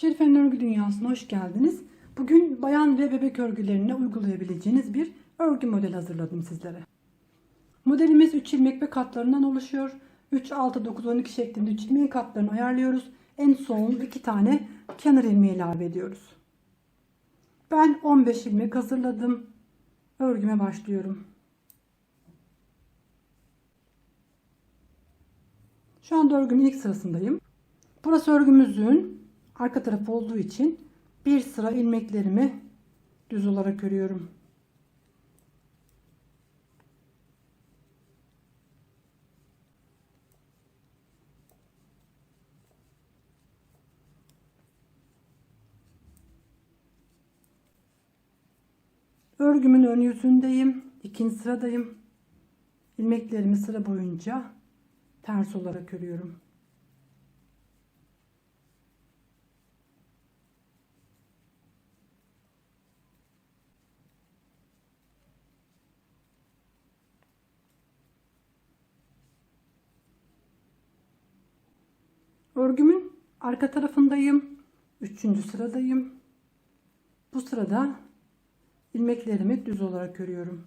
Şerife'nin örgü dünyasına hoş geldiniz. Bugün bayan ve bebek örgülerine uygulayabileceğiniz bir örgü modeli hazırladım sizlere. Modelimiz 3 ilmek ve katlarından oluşuyor. 3, 6, 9, 12 şeklinde 3 ilmeğin katlarını ayarlıyoruz. En son 2 tane kenar ilmeği ilave ediyoruz. Ben 15 ilmek hazırladım. Örgüme başlıyorum. Şu anda örgümün ilk sırasındayım. Burası örgümüzün arka tarafı olduğu için bir sıra ilmeklerimi düz olarak örüyorum. Örgümün ön yüzündeyim. ikinci sıradayım. İlmeklerimi sıra boyunca ters olarak örüyorum. Örgümün arka tarafındayım. Üçüncü sıradayım. Bu sırada ilmeklerimi düz olarak örüyorum.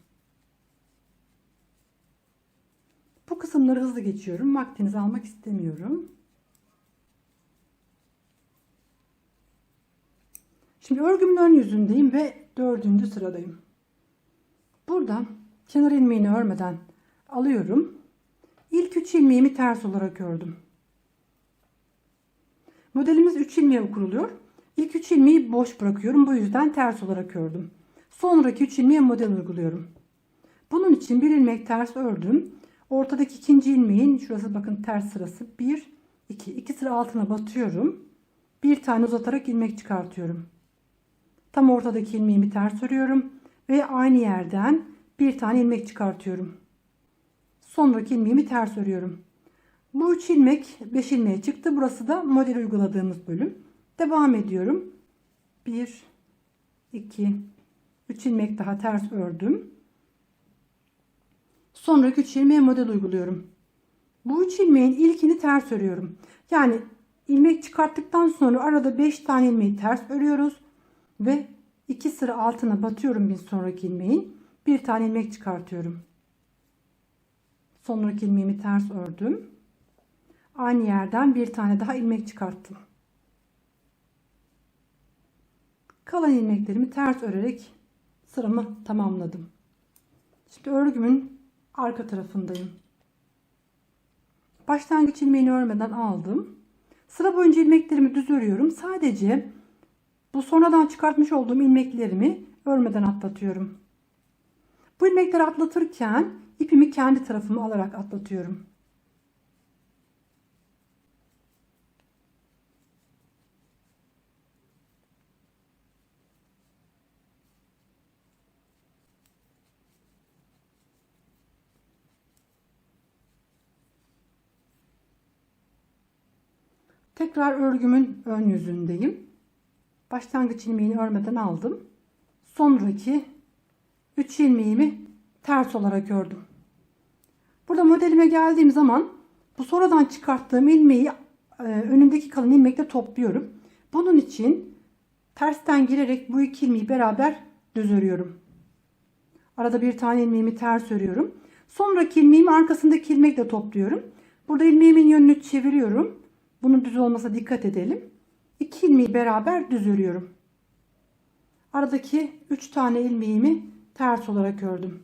Bu kısımları hızlı geçiyorum. Vaktinizi almak istemiyorum. Şimdi örgümün ön yüzündeyim ve dördüncü sıradayım. Buradan kenar ilmeğini örmeden alıyorum. İlk üç ilmeğimi ters olarak ördüm. Modelimiz 3 ilmeğe kuruluyor. İlk 3 ilmeği boş bırakıyorum. Bu yüzden ters olarak ördüm. Sonraki 3 ilmeğe model uyguluyorum. Bunun için bir ilmek ters ördüm. Ortadaki ikinci ilmeğin şurası bakın ters sırası 1 2 2 sıra altına batıyorum. Bir tane uzatarak ilmek çıkartıyorum. Tam ortadaki ilmeğimi ters örüyorum ve aynı yerden bir tane ilmek çıkartıyorum. Sonraki ilmeğimi ters örüyorum. Bu 3 ilmek 5 ilmeğe çıktı. Burası da model uyguladığımız bölüm. Devam ediyorum. 1 2 3 ilmek daha ters ördüm. Sonraki 3 ilmeğe model uyguluyorum. Bu 3 ilmeğin ilkini ters örüyorum. Yani ilmek çıkarttıktan sonra arada 5 tane ilmeği ters örüyoruz ve 2 sıra altına batıyorum bir sonraki ilmeğin. Bir tane ilmek çıkartıyorum. Sonraki ilmeğimi ters ördüm. Aynı yerden bir tane daha ilmek çıkarttım. Kalan ilmeklerimi ters örerek sıramı tamamladım. Şimdi örgümün arka tarafındayım. Başlangıç ilmeğini örmeden aldım. Sıra boyunca ilmeklerimi düz örüyorum. Sadece bu sonradan çıkartmış olduğum ilmeklerimi örmeden atlatıyorum. Bu ilmekleri atlatırken ipimi kendi tarafıma alarak atlatıyorum. Tekrar örgümün ön yüzündeyim. Başlangıç ilmeğini örmeden aldım. Sonraki 3 ilmeğimi ters olarak ördüm. Burada modelime geldiğim zaman bu sonradan çıkarttığım ilmeği e, önündeki kalın ilmekle topluyorum. Bunun için tersten girerek bu iki ilmeği beraber düz örüyorum. Arada bir tane ilmeğimi ters örüyorum. Sonraki ilmeğimi arkasındaki ilmekle topluyorum. Burada ilmeğimin yönünü çeviriyorum. Bunun düz olmasına dikkat edelim. İki ilmeği beraber düz örüyorum. Aradaki 3 tane ilmeğimi ters olarak ördüm.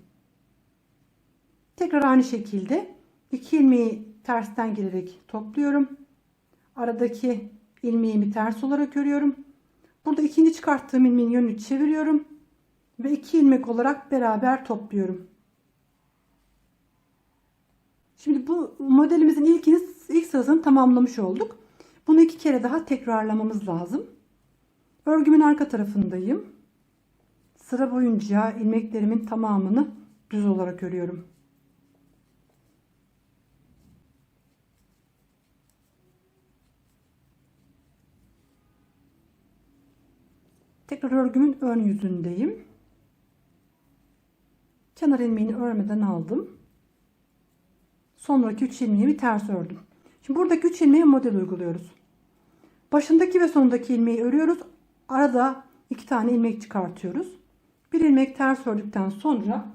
Tekrar aynı şekilde iki ilmeği tersten girerek topluyorum. Aradaki ilmeğimi ters olarak örüyorum. Burada ikinci çıkarttığım ilmeğin yönünü çeviriyorum ve iki ilmek olarak beraber topluyorum. Şimdi bu modelimizin ilkini, ilk sırasını tamamlamış olduk. Bunu iki kere daha tekrarlamamız lazım. Örgümün arka tarafındayım. Sıra boyunca ilmeklerimin tamamını düz olarak örüyorum. Tekrar örgümün ön yüzündeyim. Kenar ilmeğini örmeden aldım. Sonraki 3 ilmeğimi ters ördüm. Şimdi buradaki 3 ilmeğe model uyguluyoruz. Başındaki ve sonundaki ilmeği örüyoruz. Arada iki tane ilmek çıkartıyoruz. Bir ilmek ters ördükten sonra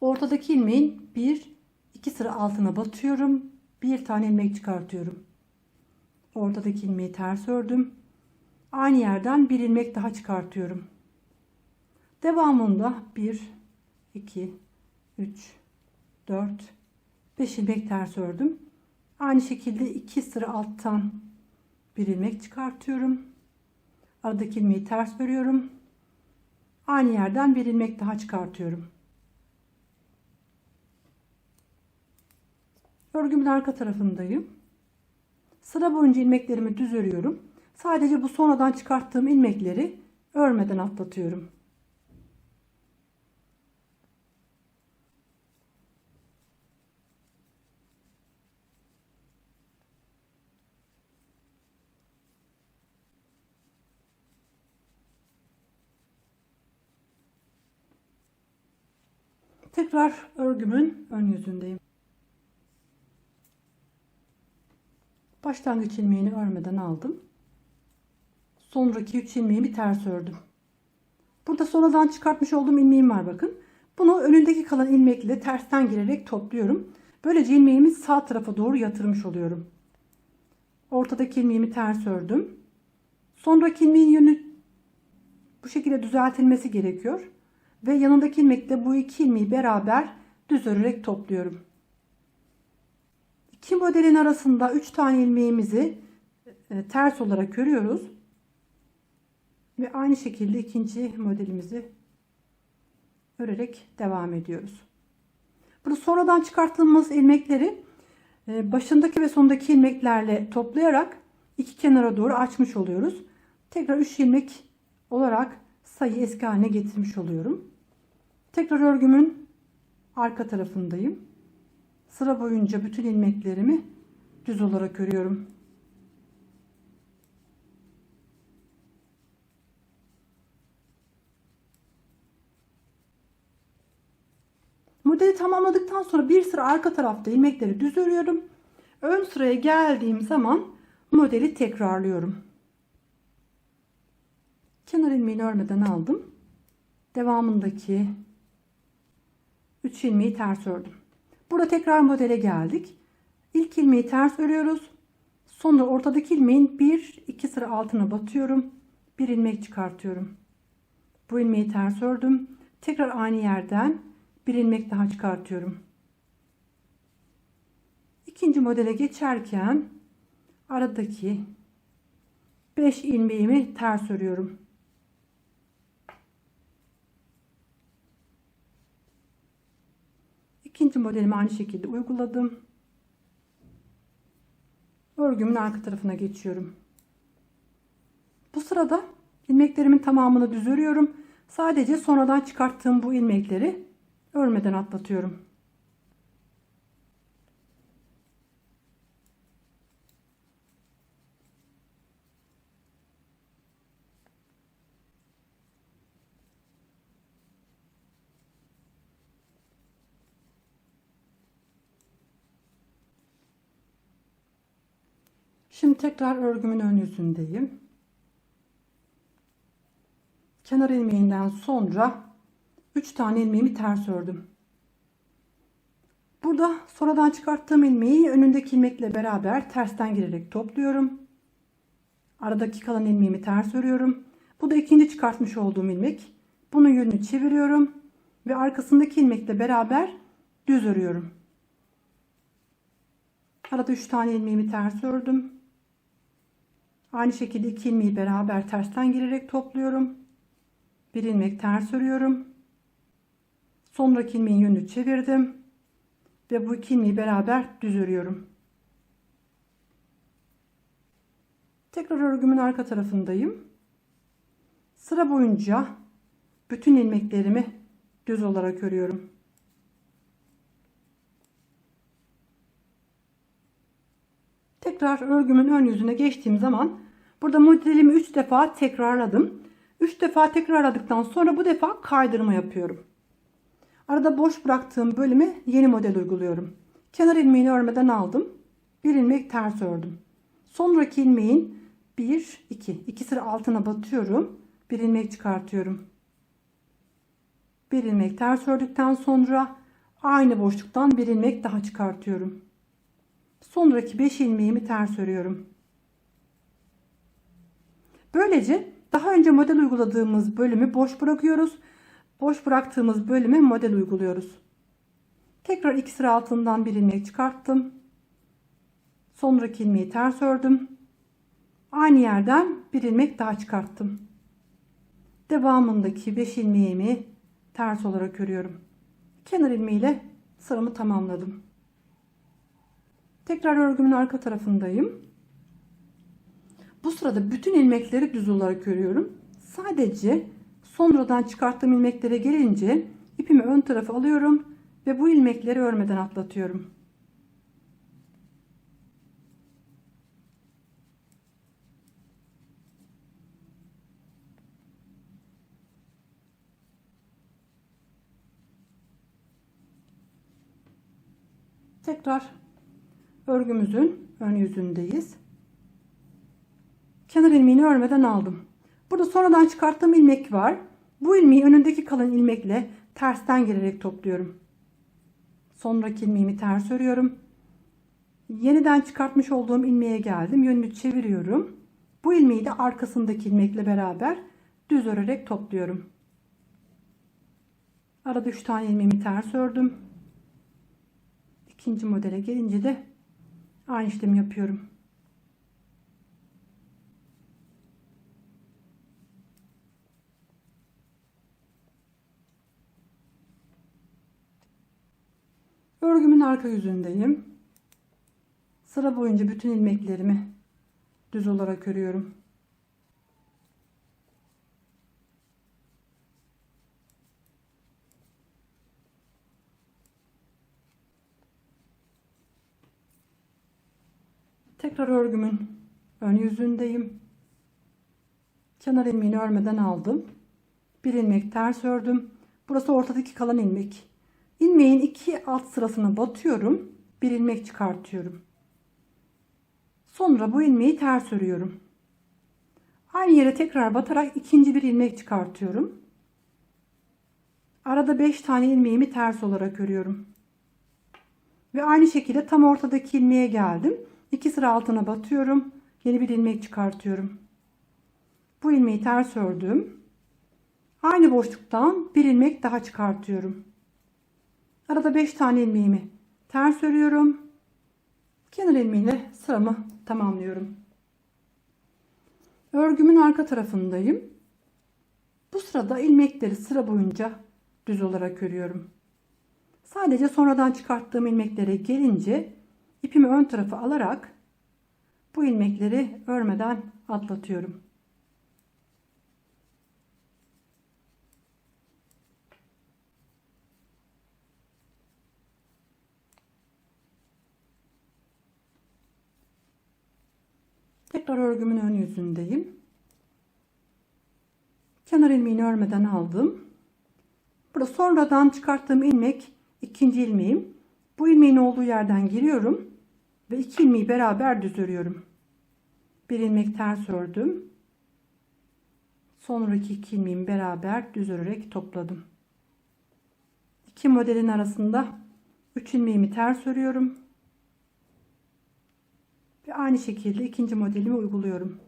ortadaki ilmeğin bir iki sıra altına batıyorum. Bir tane ilmek çıkartıyorum. Ortadaki ilmeği ters ördüm. Aynı yerden bir ilmek daha çıkartıyorum. Devamında 1 2 3 4 5 ilmek ters ördüm. Aynı şekilde 2 sıra alttan bir ilmek çıkartıyorum. Aradaki ilmeği ters örüyorum. Aynı yerden bir ilmek daha çıkartıyorum. Örgümün arka tarafındayım. Sıra boyunca ilmeklerimi düz örüyorum. Sadece bu sonradan çıkarttığım ilmekleri örmeden atlatıyorum. Tekrar örgümün ön yüzündeyim. Başlangıç ilmeğini örmeden aldım. Sonraki 3 ilmeğimi ters ördüm. Burada sonradan çıkartmış olduğum ilmeğim var bakın. Bunu önündeki kalan ilmekle tersten girerek topluyorum. Böylece ilmeğimi sağ tarafa doğru yatırmış oluyorum. Ortadaki ilmeğimi ters ördüm. Sonraki ilmeğin yönü bu şekilde düzeltilmesi gerekiyor. Ve yanındaki ilmekle bu iki ilmeği beraber düz örerek topluyorum. İki modelin arasında 3 tane ilmeğimizi e, ters olarak örüyoruz. Ve aynı şekilde ikinci modelimizi örerek devam ediyoruz. Burada sonradan çıkarttığımız ilmekleri e, başındaki ve sondaki ilmeklerle toplayarak iki kenara doğru açmış oluyoruz. Tekrar 3 ilmek olarak sayı eski haline getirmiş oluyorum. Tekrar örgümün arka tarafındayım. Sıra boyunca bütün ilmeklerimi düz olarak örüyorum. Modeli tamamladıktan sonra bir sıra arka tarafta ilmekleri düz örüyorum. Ön sıraya geldiğim zaman modeli tekrarlıyorum. Kenar ilmeğini örmeden aldım. Devamındaki 3 ilmeği ters ördüm. Burada tekrar modele geldik. İlk ilmeği ters örüyoruz. Sonra ortadaki ilmeğin bir iki sıra altına batıyorum. Bir ilmek çıkartıyorum. Bu ilmeği ters ördüm. Tekrar aynı yerden bir ilmek daha çıkartıyorum. İkinci modele geçerken aradaki 5 ilmeğimi ters örüyorum. İkinci modelimi aynı şekilde uyguladım. Örgümün arka tarafına geçiyorum. Bu sırada ilmeklerimin tamamını düz örüyorum. Sadece sonradan çıkarttığım bu ilmekleri örmeden atlatıyorum. Şimdi tekrar örgümün ön yüzündeyim. Kenar ilmeğinden sonra 3 tane ilmeğimi ters ördüm. Burada sonradan çıkarttığım ilmeği önündeki ilmekle beraber tersten girerek topluyorum. Aradaki kalan ilmeğimi ters örüyorum. Bu da ikinci çıkartmış olduğum ilmek. Bunun yönünü çeviriyorum ve arkasındaki ilmekle beraber düz örüyorum. Arada 3 tane ilmeğimi ters ördüm. Aynı şekilde iki ilmeği beraber tersten girerek topluyorum. Bir ilmek ters örüyorum. Sonraki ilmeğin yönünü çevirdim. Ve bu iki ilmeği beraber düz örüyorum. Tekrar örgümün arka tarafındayım. Sıra boyunca bütün ilmeklerimi düz olarak örüyorum. Tekrar örgümün ön yüzüne geçtiğim zaman burada modelimi 3 defa tekrarladım. 3 defa tekrarladıktan sonra bu defa kaydırma yapıyorum. Arada boş bıraktığım bölüme yeni model uyguluyorum. Kenar ilmeğini örmeden aldım. Bir ilmek ters ördüm. Sonraki ilmeğin 1 2 2 sıra altına batıyorum. Bir ilmek çıkartıyorum. Bir ilmek ters ördükten sonra aynı boşluktan bir ilmek daha çıkartıyorum. Sonraki 5 ilmeğimi ters örüyorum. Böylece daha önce model uyguladığımız bölümü boş bırakıyoruz. Boş bıraktığımız bölüme model uyguluyoruz. Tekrar iki sıra altından bir ilmek çıkarttım. Sonraki ilmeği ters ördüm. Aynı yerden bir ilmek daha çıkarttım. Devamındaki 5 ilmeğimi ters olarak örüyorum. Kenar ilmeğiyle sıramı tamamladım. Tekrar örgümün arka tarafındayım. Bu sırada bütün ilmekleri düz olarak örüyorum. Sadece sonradan çıkarttığım ilmeklere gelince ipimi ön tarafa alıyorum ve bu ilmekleri örmeden atlatıyorum. Tekrar örgümüzün ön yüzündeyiz. Kenar ilmeğini örmeden aldım. Burada sonradan çıkarttığım ilmek var. Bu ilmeği önündeki kalan ilmekle tersten gelerek topluyorum. Sonraki ilmeğimi ters örüyorum. Yeniden çıkartmış olduğum ilmeğe geldim. Yönünü çeviriyorum. Bu ilmeği de arkasındaki ilmekle beraber düz örerek topluyorum. Arada 3 tane ilmeğimi ters ördüm. İkinci modele gelince de aynı işlemi yapıyorum. Örgümün arka yüzündeyim. Sıra boyunca bütün ilmeklerimi düz olarak örüyorum. Tekrar örgümün ön yüzündeyim. Kenar ilmeğini örmeden aldım. Bir ilmek ters ördüm. Burası ortadaki kalan ilmek. İlmeğin iki alt sırasına batıyorum. Bir ilmek çıkartıyorum. Sonra bu ilmeği ters örüyorum. Aynı yere tekrar batarak ikinci bir ilmek çıkartıyorum. Arada 5 tane ilmeğimi ters olarak örüyorum. Ve aynı şekilde tam ortadaki ilmeğe geldim. 2 sıra altına batıyorum. Yeni bir ilmek çıkartıyorum. Bu ilmeği ters ördüm. Aynı boşluktan bir ilmek daha çıkartıyorum. Arada 5 tane ilmeğimi ters örüyorum. Kenar ilmeğiyle sıramı tamamlıyorum. Örgümün arka tarafındayım. Bu sırada ilmekleri sıra boyunca düz olarak örüyorum. Sadece sonradan çıkarttığım ilmeklere gelince ipimi ön tarafa alarak bu ilmekleri örmeden atlatıyorum. Tekrar örgümün ön yüzündeyim. Kenar ilmeğini örmeden aldım. Burada sonradan çıkarttığım ilmek ikinci ilmeğim. Bu ilmeğin olduğu yerden giriyorum ve iki ilmeği beraber düz örüyorum. Bir ilmek ters ördüm. Sonraki iki ilmeğimi beraber düz örerek topladım. İki modelin arasında 3 ilmeğimi ters örüyorum. Ve aynı şekilde ikinci modelimi uyguluyorum.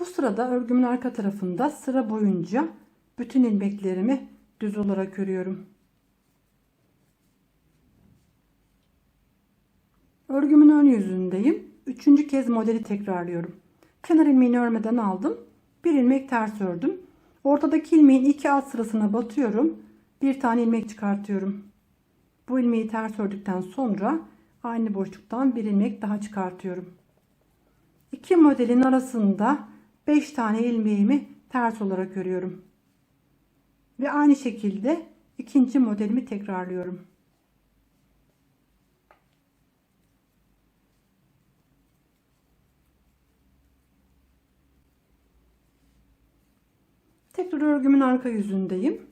Bu sırada örgümün arka tarafında sıra boyunca bütün ilmeklerimi düz olarak örüyorum. Örgümün ön yüzündeyim. Üçüncü kez modeli tekrarlıyorum. Kenar ilmeğini örmeden aldım. Bir ilmek ters ördüm. Ortadaki ilmeğin iki alt sırasına batıyorum. Bir tane ilmek çıkartıyorum. Bu ilmeği ters ördükten sonra aynı boşluktan bir ilmek daha çıkartıyorum. İki modelin arasında 5 tane ilmeğimi ters olarak örüyorum. Ve aynı şekilde ikinci modelimi tekrarlıyorum. Tekrar örgümün arka yüzündeyim.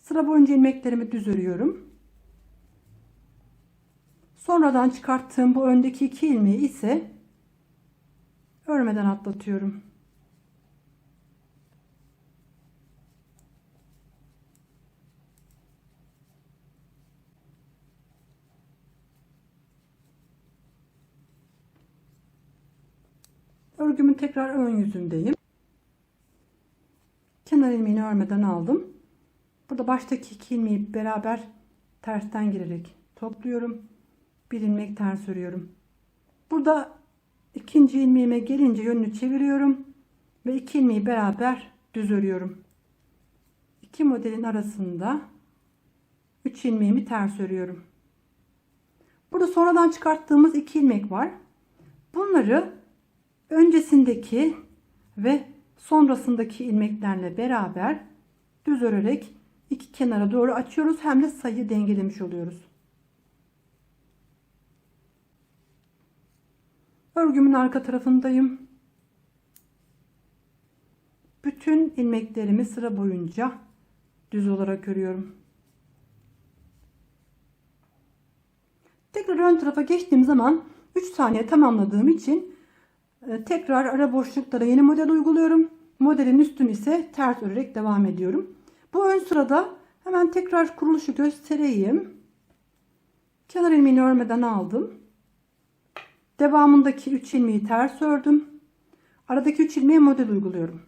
Sıra boyunca ilmeklerimi düz örüyorum. Sonradan çıkarttığım bu öndeki iki ilmeği ise örmeden atlatıyorum. Örgümün tekrar ön yüzündeyim. Kenar ilmeğini örmeden aldım. Burada baştaki iki ilmeği beraber tersten girerek topluyorum. Bir ilmek ters örüyorum. Burada ikinci ilmeğime gelince yönünü çeviriyorum ve iki ilmeği beraber düz örüyorum. İki modelin arasında 3 ilmeğimi ters örüyorum. Burada sonradan çıkarttığımız iki ilmek var. Bunları öncesindeki ve sonrasındaki ilmeklerle beraber düz örerek iki kenara doğru açıyoruz hem de sayıyı dengelemiş oluyoruz. Örgümün arka tarafındayım. Bütün ilmeklerimi sıra boyunca düz olarak örüyorum. Tekrar ön tarafa geçtiğim zaman 3 saniye tamamladığım için e, tekrar ara boşluklara yeni model uyguluyorum. Modelin üstünü ise ters örerek devam ediyorum. Bu ön sırada hemen tekrar kuruluşu göstereyim. Kenar ilmeğini örmeden aldım. Devamındaki 3 ilmeği ters ördüm. Aradaki 3 ilmeğe model uyguluyorum.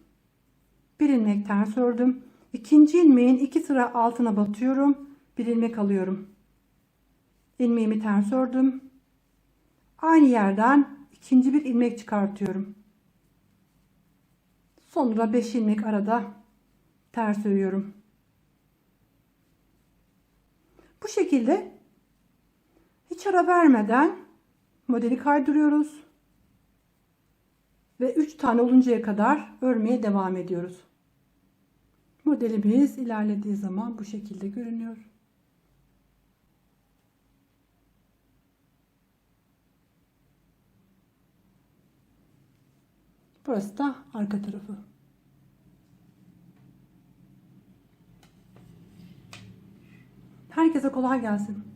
Bir ilmek ters ördüm. İkinci ilmeğin iki sıra altına batıyorum. Bir ilmek alıyorum. İlmeğimi ters ördüm. Aynı yerden ikinci bir ilmek çıkartıyorum. Sonra 5 ilmek arada ters örüyorum. Bu şekilde hiç ara vermeden modeli kaydırıyoruz. Ve 3 tane oluncaya kadar örmeye devam ediyoruz. Modelimiz ilerlediği zaman bu şekilde görünüyor. Burası da arka tarafı. Herkese kolay gelsin.